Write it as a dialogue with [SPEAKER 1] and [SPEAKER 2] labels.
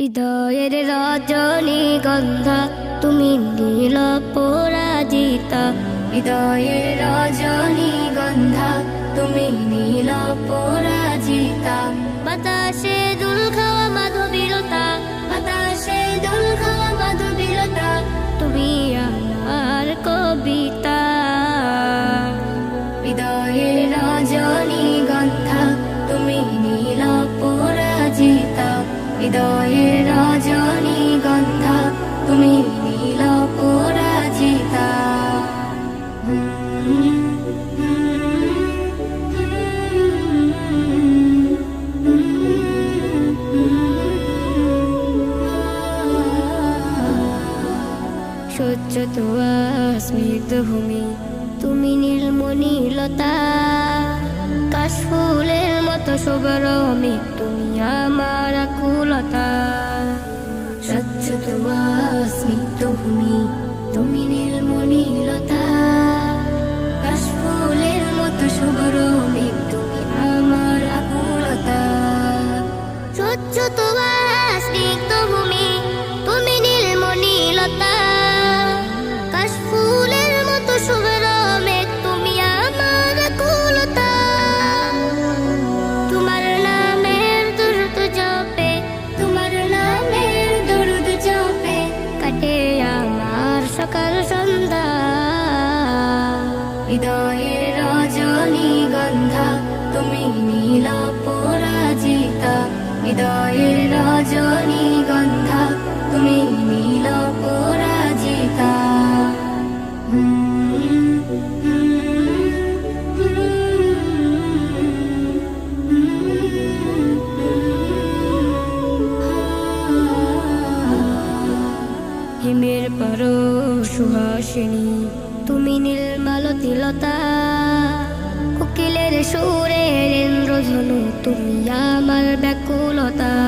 [SPEAKER 1] হৃদয়ের রজনী গন্ধা, তুমি নীল পরাজিতা। হৃদয়ের রজনী গন্ধা, তুমি নীল পরাজিতা। বাতাসে দুল খাওয়া মাধবীরতা বাতাসে দুল খাওয়া মাধবীরতা তুমি আমার কবিতা। হৃদয়ের রজনী গন্ধা তুমি নীল পরাজিতা। সহ্য তোয়া স্মিত ভূমি তুমি নীলমণিলতা কাশফুলের মতো শুভরমি তুমি আমার আকুলতা। সহ্য তোয়া স্মিত তুমি নীলমণিলতা হৃদয়ের রজনী গন্ধা, তুমি নীল পরাজিতা। হৃদয়ের রজনী গন্ধা, তুমি নীল পরাজিতা। হিমের পর সুহাসিনী, তুমি নীলমালতিলতা কোকিলের সুরের ইন্দ্রধনু তুমি আমার ব্যাকুলতা।